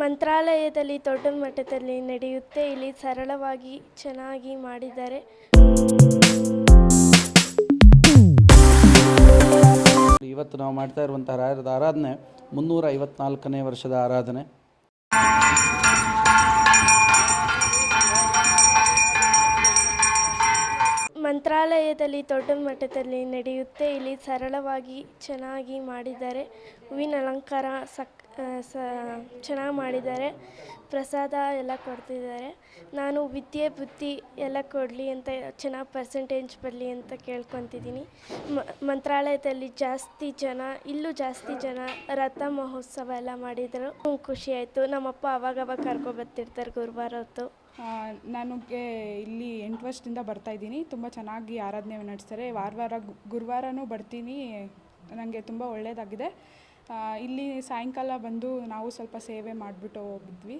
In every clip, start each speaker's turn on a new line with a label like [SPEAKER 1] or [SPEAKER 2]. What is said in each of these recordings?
[SPEAKER 1] ಮಂತ್ರಾಲಯದಲ್ಲಿ ದೊಡ್ಡ ಮಟ್ಟದಲ್ಲಿ ನಡೆಯುತ್ತೆ. ಇಲ್ಲಿ ಸರಳವಾಗಿ ಚೆನ್ನಾಗಿ ಮಾಡಿದ್ದಾರೆ.
[SPEAKER 2] ಇವತ್ತು ನಾವು ಮಾಡ್ತಾ ಇರುವಂಥ ರಾಯರದ ಆರಾಧನೆ ಮುನ್ನೂರ ಐವತ್ನಾಲ್ಕನೇ ವರ್ಷದ ಆರಾಧನೆ.
[SPEAKER 1] ಮಂತ್ರಾಲಯದಲ್ಲಿ ದೊಡ್ಡ ಮಟ್ಟದಲ್ಲಿ ನಡೆಯುತ್ತೆ. ಇಲ್ಲಿ ಸರಳವಾಗಿ ಚೆನ್ನಾಗಿ ಮಾಡಿದ್ದಾರೆ. ಹೂವಿನ ಅಲಂಕಾರ ಸಕ್ ಸ, ಚೆನ್ನಾಗಿ ಮಾಡಿದ್ದಾರೆ. ಪ್ರಸಾದ ಎಲ್ಲ ಕೊಡ್ತಿದ್ದಾರೆ. ನಾನು ವಿದ್ಯೆ, ಬುದ್ಧಿ ಎಲ್ಲ ಕೊಡಲಿ ಅಂತ ಚೆನ್ನಾಗಿ ಪರ್ಸೆಂಟೇಜ್ ಬರಲಿ ಅಂತ ಕೇಳ್ಕೊತಿದ್ದೀನಿ. ಮ, ಮಂತ್ರಾಲಯದಲ್ಲಿ ಜಾಸ್ತಿ ಜನ, ಇಲ್ಲೂ ಜಾಸ್ತಿ ಜನ ರಥ ಮಹೋತ್ಸವ ಎಲ್ಲ ಮಾಡಿದರು. ಖುಷಿ ಆಯಿತು. ನಮ್ಮಪ್ಪ ಅವಾಗವಾಗ ಕರ್ಕೊಬರ್ತಿರ್ತಾರೆ ಗುರುವಾರ ಹೊತ್ತು.
[SPEAKER 3] ನನಗೆ ಇಲ್ಲಿ ಎಂಟು ವರ್ಷದಿಂದ ಬರ್ತಾ ಇದ್ದೀನಿ. ತುಂಬ ಚೆನ್ನಾಗಿ ಆರಾಧನೆ ನಡೆಸ್ತಾರೆ. ವಾರ ವಾರ ಗುರುವಾರನೂ ಬರ್ತೀನಿ. ನನಗೆ ತುಂಬ ಒಳ್ಳೆಯದಾಗಿದೆ ಇಲ್ಲಿ ಸಾಯಂಕಾಲ ಬಂದು ನಾವು ಸ್ವಲ್ಪ ಸೇವೆ ಮಾಡಿಬಿಟ್ಟು ಹೋಗಿದ್ವಿ.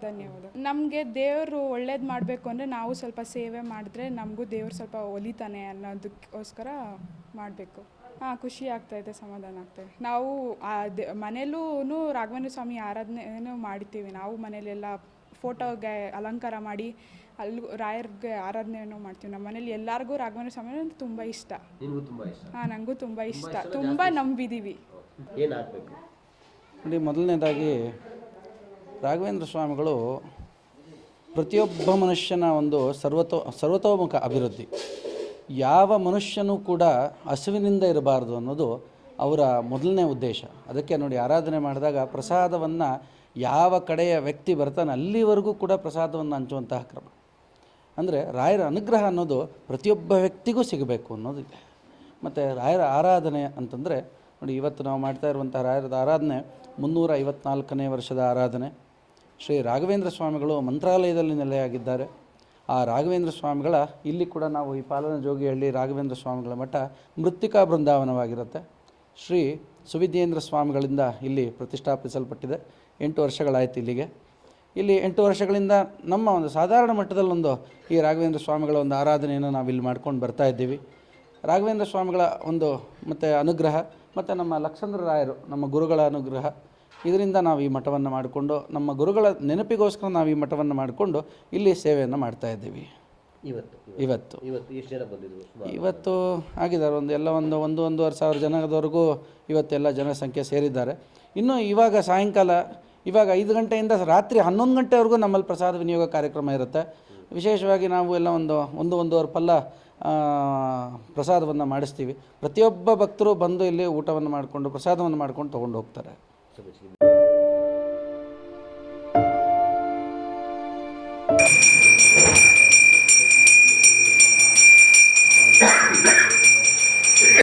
[SPEAKER 3] ಧನ್ಯವಾದ. ನಮಗೆ ದೇವರು ಒಳ್ಳೇದು ಮಾಡಬೇಕು ಅಂದರೆ ನಾವು ಸ್ವಲ್ಪ ಸೇವೆ ಮಾಡಿದ್ರೆ ನಮಗೂ ದೇವರು ಸ್ವಲ್ಪ ಒಲಿತಾನೆ ಅನ್ನೋದಕ್ಕೋಸ್ಕರ ಮಾಡಬೇಕು. ಹಾಂ ಖುಷಿ ಆಗ್ತಾಯಿದೆ ಸಮಾಧಾನ ಆಗ್ತಾಯಿದೆ ನಾವು ಮನೇಲೂ ರಾಘವೇಂದ್ರ ಸ್ವಾಮಿ ಆರಾಧನೆನೂ ಮಾಡ್ತೀವಿ ನಾವು ಮನೇಲೆಲ್ಲ ಫೋಟೋಗೆ ಅಲಂಕಾರ ಮಾಡಿ ಅಲ್ಲಿ ರಾಯರ್ಗೆ ಆರಾಧನೆಯನ್ನು ಮಾಡ್ತೀವಿ. ನಮ್ಮ ಮನೇಲಿ ಎಲ್ಲರಿಗೂ ರಾಘವೇಂದ್ರ ಸ್ವಾಮಿ ಅಂದ್ರೆ ತುಂಬ ಇಷ್ಟ.
[SPEAKER 4] ನಿನಗೂ ತುಂಬ ಇಷ್ಟ.
[SPEAKER 3] ಹಾಂ ನನಗೂ ತುಂಬ ಇಷ್ಟ. ತುಂಬ ನಂಬಿದ್ದೀವಿ
[SPEAKER 4] ಏನಾಗಬೇಕು?
[SPEAKER 2] ನೋಡಿ, ಮೊದಲನೇದಾಗಿ ರಾಘವೇಂದ್ರ ಸ್ವಾಮಿಗಳು ಪ್ರತಿಯೊಬ್ಬ ಮನುಷ್ಯನ ಒಂದು ಸರ್ವತೋ, ಸರ್ವತೋಮುಖ ಅಭಿವೃದ್ಧಿ. ಯಾವ ಮನುಷ್ಯನೂ ಕೂಡ ಹಸುವಿನಿಂದ ಇರಬಾರ್ದು ಅನ್ನೋದು ಅವರ ಮೊದಲನೇ ಉದ್ದೇಶ. ಅದಕ್ಕೆ ನೋಡಿ, ಆರಾಧನೆ ಮಾಡಿದಾಗ ಪ್ರಸಾದವನ್ನು ಯಾವ ಕಡೆಯ ವ್ಯಕ್ತಿ ಬರ್ತಾನೆ ಅಲ್ಲಿವರೆಗೂ ಕೂಡ ಪ್ರಸಾದವನ್ನು ಹಂಚುವಂತಹ ಕ್ರಮ. ಅಂದರೆ ರಾಯರ ಅನುಗ್ರಹ ಅನ್ನೋದು ಪ್ರತಿಯೊಬ್ಬ ವ್ಯಕ್ತಿಗೂ ಸಿಗಬೇಕು ಅನ್ನೋದಿದೆ ಮತ್ತು ರಾಯರ ಆರಾಧನೆ ಅಂತಂದರೆ ನೋಡಿ, ಇವತ್ತು ನಾವು ಮಾಡ್ತಾ ಇರುವಂಥ ರಾಯರದ ಆರಾಧನೆ, ಮುನ್ನೂರ ಐವತ್ನಾಲ್ಕನೇ ವರ್ಷದ ಆರಾಧನೆ. ಶ್ರೀ ರಾಘವೇಂದ್ರ ಸ್ವಾಮಿಗಳು ಮಂತ್ರಾಲಯದಲ್ಲಿ ನೆಲೆಯಾಗಿದ್ದಾರೆ. ಆ ರಾಘವೇಂದ್ರ ಸ್ವಾಮಿಗಳ, ಇಲ್ಲಿ ಕೂಡ ನಾವು ಈ ಪಾಲನ ಜೋಗಿಹಳ್ಳಿ ರಾಘವೇಂದ್ರ ಸ್ವಾಮಿಗಳ ಮಠ ಮೃತ್ತಿಕಾ ಬೃಂದಾವನವಾಗಿರುತ್ತೆ. ಶ್ರೀ ಸುವಿದ್ಯೇಂದ್ರ ಸ್ವಾಮಿಗಳಿಂದ ಇಲ್ಲಿ ಪ್ರತಿಷ್ಠಾಪಿಸಲ್ಪಟ್ಟಿದೆ. ಎಂಟು ವರ್ಷಗಳಾಯಿತು ಇಲ್ಲಿಗೆ. ಇಲ್ಲಿ ಎಂಟು ವರ್ಷಗಳಿಂದ ನಮ್ಮ ಒಂದು ಸಾಧಾರಣ ಮಟ್ಟದಲ್ಲೊಂದು ಈ ರಾಘವೇಂದ್ರ ಸ್ವಾಮಿಗಳ ಒಂದು ಆರಾಧನೆಯನ್ನು ನಾವು ಇಲ್ಲಿ ಮಾಡ್ಕೊಂಡು ಬರ್ತಾ ಇದ್ದೀವಿ. ರಾಘವೇಂದ್ರ ಸ್ವಾಮಿಗಳ ಒಂದು ಮತ್ತು ಅನುಗ್ರಹ ಮತ್ತು ನಮ್ಮ ಲಕ್ಷಂದ್ರ ರಾಯರು ನಮ್ಮ ಗುರುಗಳ ಅನುಗ್ರಹ. ಇದರಿಂದ ನಾವು ಈ ಮಠವನ್ನು ಮಾಡಿಕೊಂಡು ನಮ್ಮ ಗುರುಗಳ ನೆನಪಿಗೋಸ್ಕರ ನಾವು ಈ ಮಠವನ್ನು ಮಾಡಿಕೊಂಡು ಇಲ್ಲಿ ಸೇವೆಯನ್ನು ಮಾಡ್ತಾ ಇದ್ದೀವಿ.
[SPEAKER 4] ಇವತ್ತು
[SPEAKER 2] ಇವತ್ತು
[SPEAKER 4] ಇವತ್ತು. ಎಷ್ಟು ಜನ ಬಂದಿದ್ರು
[SPEAKER 2] ಇವತ್ತು ಆಗಿದ್ದಾರೆ ಒಂದು ಎಲ್ಲ ಒಂದು ಒಂದು ಒಂದೂವರೆ ಸಾವಿರ ಜನದವರೆಗೂ ಇವತ್ತೆಲ್ಲ ಜನಸಂಖ್ಯೆ ಸೇರಿದ್ದಾರೆ. ಇನ್ನು ಇವಾಗ ಸಾಯಂಕಾಲ ಇವಾಗ ಐದು ಗಂಟೆಯಿಂದ ರಾತ್ರಿ ಹನ್ನೊಂದು ಗಂಟೆವರೆಗೂ ನಮ್ಮಲ್ಲಿ ಪ್ರಸಾದ ವಿನಿಯೋಗ ಕಾರ್ಯಕ್ರಮ ಇರುತ್ತೆ. ವಿಶೇಷವಾಗಿ ನಾವು ಎಲ್ಲ ಒಂದು ಒಂದು ಒಂದೂವರೆ ಪಲ್ಲ ಪ್ರಸಾದವನ್ನು ಮಾಡಿಸ್ತೀವಿ. ಪ್ರತಿಯೊಬ್ಬ ಭಕ್ತರು ಬಂದು ಇಲ್ಲಿ ಊಟವನ್ನು ಮಾಡಿಕೊಂಡು ಪ್ರಸಾದವನ್ನು ಮಾಡ್ಕೊಂಡು ತೊಗೊಂಡು ಹೋಗ್ತಾರೆ.